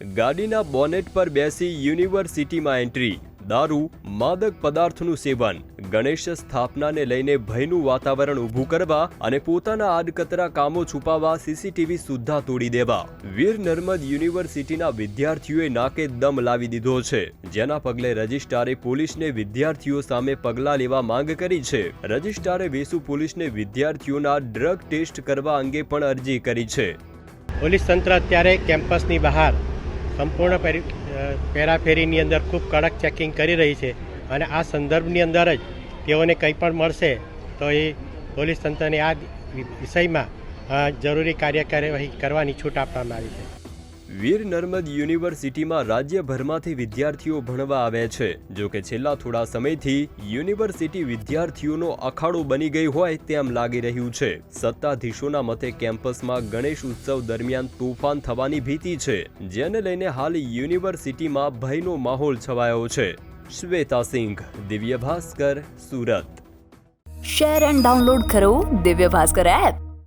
ગાડીના બોનેટ પર બેસી યુનિવર્સિટીમાં એન્ટ્રી. દારૂ, માદક પદાર્થનું સેવન. ગણેશ સ્થાપનાને લઈને ભયનું વાતાવરણ ઊભું કરવા અને પોતાના આડકતરા કામો છુપાવવા સીસીટીવી સુદ્ધા તોડી દેવા. વીર નર્મદ યુનિવર્સિટીના વિદ્યાર્થીઓએ નાકે દમ લાવી દીધો છે. જેના પગલે રજિસ્ટ્રારે પોલીસને વિદ્યાર્થીઓ સામે પગલાં લેવા માંગ કરી છે. રજિસ્ટ્રારે વેસુ પોલીસને વિદ્યાર્થીઓના ડ્રગ ટેસ્ટ કરવા અંગે પણ અરજી કરી છે. પોલીસ તંત્ર અત્યારે કેમ્પસની બહાર સંપૂર્ણ પેરી પેરાફેરીની અંદર ખૂબ કડક ચેકિંગ કરી રહી છે અને આ સંદર્ભની અંદર જ તેઓને કંઈ પણ મળશે તો એ પોલીસ તંત્રને આ વિષયમાં જરૂરી કાર્ય કાર્યવાહી કરવાની છૂટ આપવામાં આવી છે. વીર નર્મદ યુનિવર્સિટીમાં રાજ્યભરમાંથી વિદ્યાર્થીઓ ભણવા આવે છે. જો કે છેલ્લા થોડા સમયથી યુનિવર્સિટી વિદ્યાર્થીઓનો અખાડો બની ગઈ હોય તેમ લાગી રહ્યું છે. સત્તાધીશોના મતે કેમ્પસમાં ગણેશ ઉત્સવ દરમિયાન તોફાન થવાની ભીતિ છે, જેને લઈને હાલ યુનિવર્સિટીમાં ભયનો માહોલ છવાયો છે. Shweta Singh Divya Bhaskar Surat. Share and download કરો દિવ્ય ભાસ્કર એપ.